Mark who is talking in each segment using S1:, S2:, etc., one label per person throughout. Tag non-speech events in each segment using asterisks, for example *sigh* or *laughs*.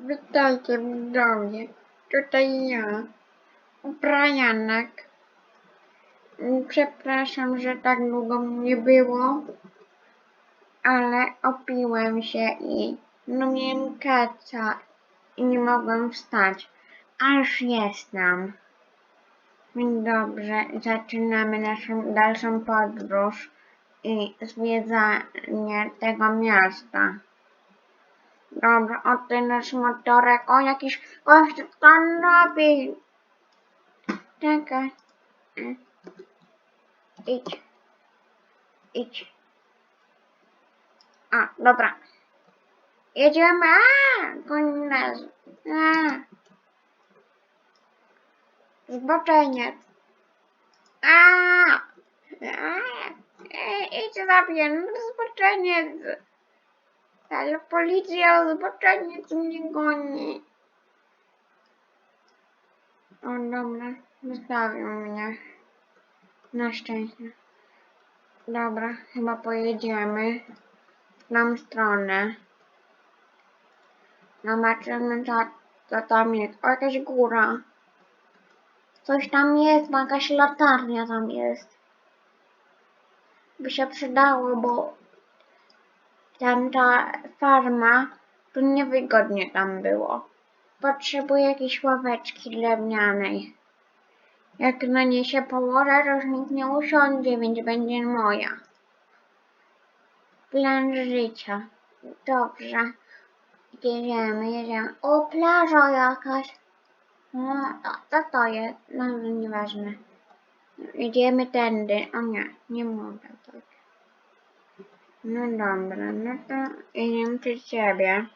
S1: Witajcie widzowie. Tutaj ja, Brianek. Przepraszam, że tak długo nie było, ale opiłem się i no miałem kaca i nie mogłem wstać. A już jestem. Dobrze, zaczynamy naszą dalszą podróż i zwiedzanie tego miasta. Dobra, o ten nasz motorek. O, jakiś gość tam robi. Czekaj. Y. Idź. Idź. A, dobra. Jedziemy. A, nas. A. Zboczeniec. A. A. E, idź zabiję. Zboczeniec. Ale policja zboczeniec mnie goni. O dobra, zostawił mnie. Na szczęście. Dobra, chyba pojedziemy w tą stronę. Zobaczymy co, co tam jest. O, jakaś góra. Coś tam jest, bo jakaś latarnia tam jest. By się przydało, bo tamta farma, to niewygodnie tam było. Potrzebuję jakiejś ławeczki drewnianej. Jak na nie się położę, to już nikt nie usiądzie, więc będzie moja. Plan życia. Dobrze. Jedziemy, jedziemy. O, plaża jakaś. No, to, to, to jest. No, nieważne. Idziemy tędy. O nie, nie mogę. No dobra, no to idziemy przy ciebie.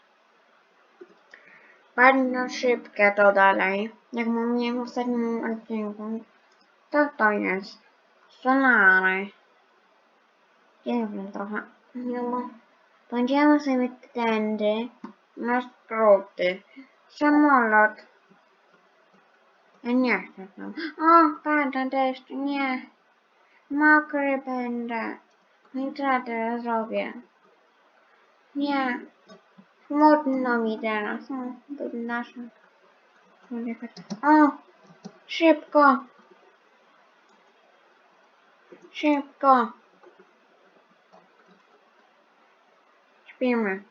S1: Bardzo szybkie to dalej. Jak mówiłem w ostatnim odcinku. Co to jest? Solary. Wiem trochę. No bo będziemy sobie tędy na skróty. Samolot. Ja nie chcę tam. O, pada deszcz, nie. Mokry będę. No i co ja teraz zrobię? Nie. Smutno mi teraz. O, bydlaszek. O! Szybko! Szybko! Śpimy.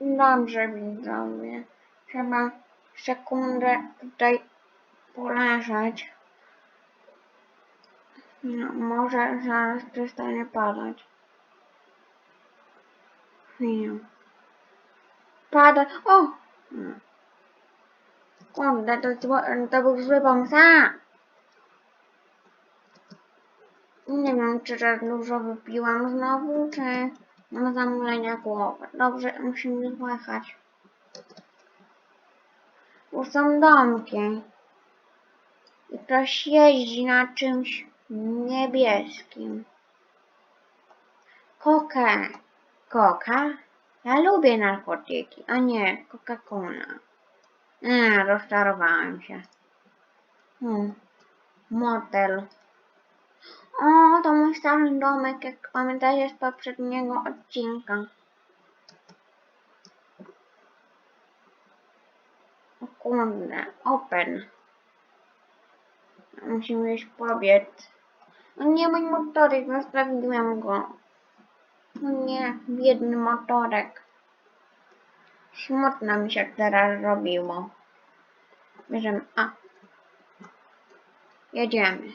S1: Dobrze, widzowie. Trzeba sekundę tutaj poleżeć. No, może zaraz przestanie padać. Chwilę. Pada. O! No. Kurde, to, to był zły pomysł. Nie wiem, czy za dużo wypiłam znowu, czy mam zamulenia głowy. Dobrze, musimy zjechać. Bo są domki. I ktoś jeździ na czymś niebieskim. Koka. Koka? Ja lubię narkotyki, a nie Coca-Cola. Nie, rozczarowałem się. Hmm. Motel. O, to mój stary domek, jak pamiętacie z poprzedniego odcinka. O kurde, open. Musimy już pobiec. Nie, mój motorek, zostawiłem go. Nie, biedny motorek. Smutno mi się teraz robiło. Bierzemy, a. Jedziemy.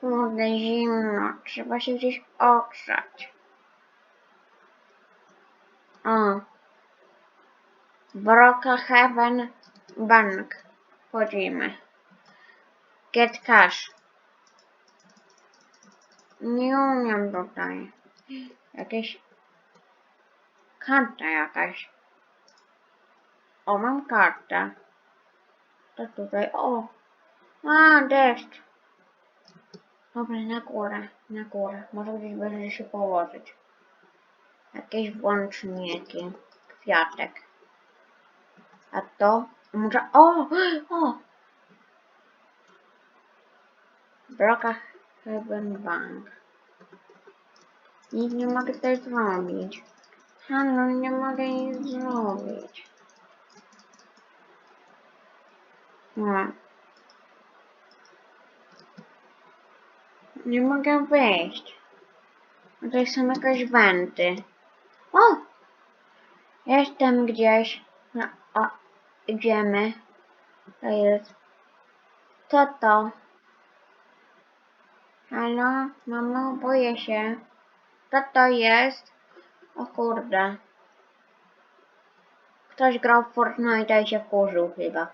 S1: Kurde, zimno. Trzeba się gdzieś ogrzać. O. Brookhaven Bank. Wchodzimy. Get cash. Nie umiem tutaj. Jakieś... Karta jakaś. O, mam kartę. To tutaj, o. A, deszcz. Dobra, na górę, na górę. Może gdzieś będzie się położyć. Jakieś włączniki. Kwiatek. A to? Może... O! O! Bloka Heaven Bank. Nic nie mogę tutaj zrobić. Halo, nie mogę nic zrobić. No. Nie mogę wyjść. Tutaj są jakieś wenty. O! Jestem gdzieś. No, o, idziemy. To jest. Co to? Halo? Mamo, boję się. Co to jest? O kurde. Ktoś grał w Fortnite i się wkurzył chyba.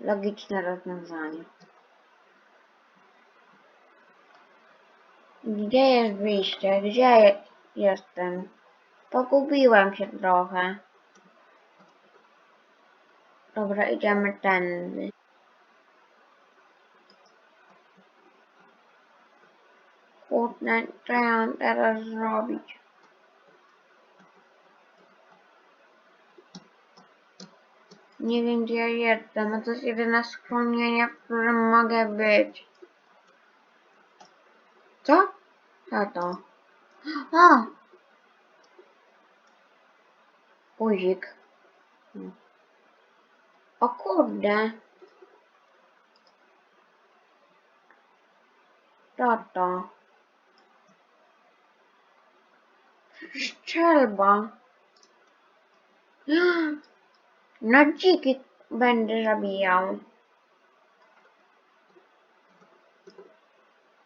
S1: Logiczne rozwiązanie. Gdzie jest wyjście? Gdzie je- jestem? Pogubiłem się trochę. Dobra, idziemy tędy. Co ja teraz zrobić? Nie wiem gdzie ja jestem, a to jest jedyne schronienie, w którym mogę być. Co? Co to? O! Guzik. O kurde. Co to? Strzelba. *gasps* No dziki będę zabijał.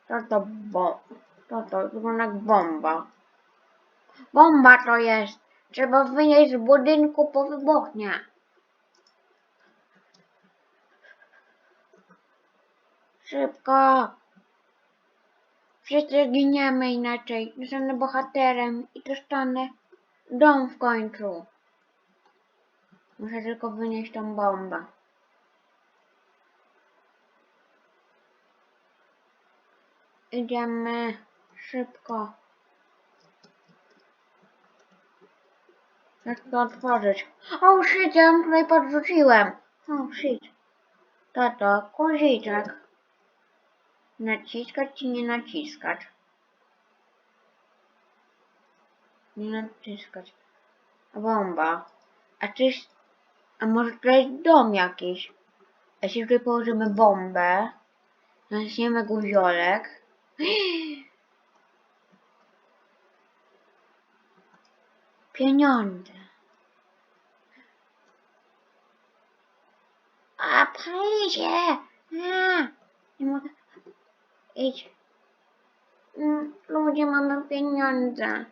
S1: Co to bo... Co to? Wygląda jak bomba. Bomba to jest. Trzeba wynieść z budynku po wybuchnie. Szybko. Wszyscy giniemy inaczej. Zostanę bohaterem i dostanę dom w końcu. Muszę tylko wynieść tą bombę. Idziemy szybko. Jak to otworzyć? O shit, ja tutaj podrzuciłem. O shit. To to. Naciskać czy nie naciskać? Nie naciskać. Bomba. A czy... A może to jest dom jakiś? A jeśli tutaj położymy bombę, naciśniemy guziolek. *gasps* Pieniądze. A pali się! A, nie mogę. Idź. Mm, Ludzie, mamy pieniądze.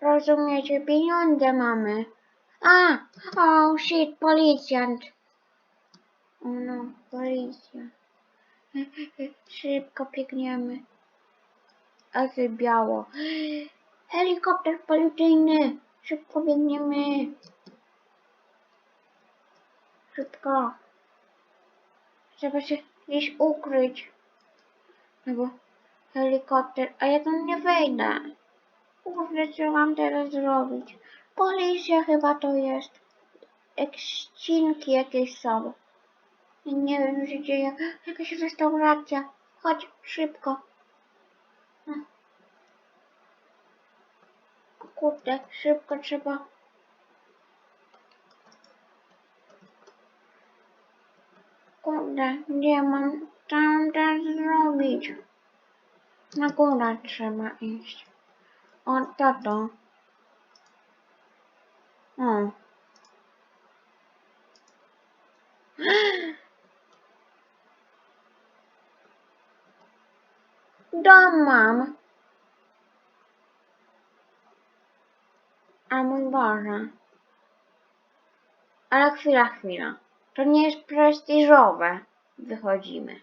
S1: Rozumiecie? Pieniądze mamy. A! Oh shit, policjant. O no, policja. *laughs* Szybko biegniemy. A biało. Helikopter policyjny. Szybko biegniemy. Szybko. Trzeba się gdzieś ukryć. No bo helikopter, a ja tam nie wejdę. Kurde, co mam teraz zrobić? Policja chyba to jest. Jak ścinki jakieś są. Nie wiem, się dzieje. Jakaś restauracja. Chodź, szybko. O Kurde, szybko trzeba. Kurde, gdzie mam tam teraz zrobić? Na górę trzeba iść. O, tato. O. Dom mam. A mój Boże. Ale chwila, chwila. To nie jest prestiżowe. Wychodzimy.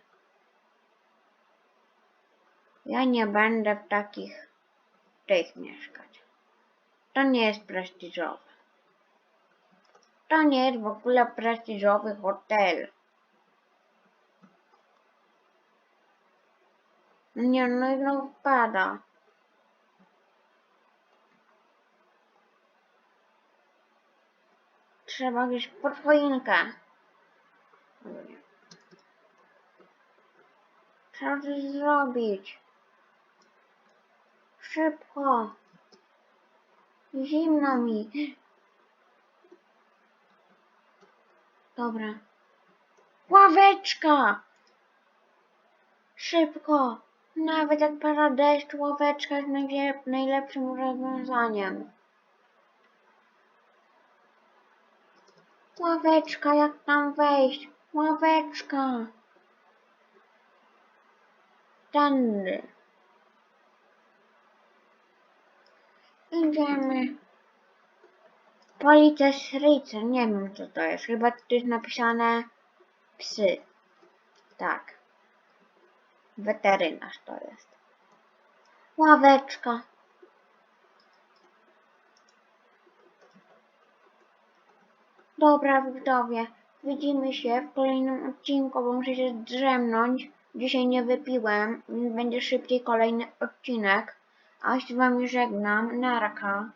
S1: Ja nie będę w takich tych mieszkać. To nie jest prestiżowe. To nie jest w ogóle prestiżowy hotel. Nie, no i no pada. Trzeba gdzieś pod choinkę. Trzeba coś zrobić. Szybko. Zimno mi. Dobra. Ławeczka! Szybko! Nawet jak pada deszcz, ławeczka jest najlepszym rozwiązaniem. Ławeczka, jak tam wejść? Ławeczka! Tędy. Idziemy. Policeschryce, nie wiem co to jest. Chyba tu jest napisane psy. Tak. Weterynarz to jest. Ławeczka. Dobra, widzowie. Widzimy się w kolejnym odcinku, bo muszę się zdrzemnąć. Dzisiaj nie wypiłem, więc będzie szybciej kolejny odcinek. A się z wami żegnam. Narka.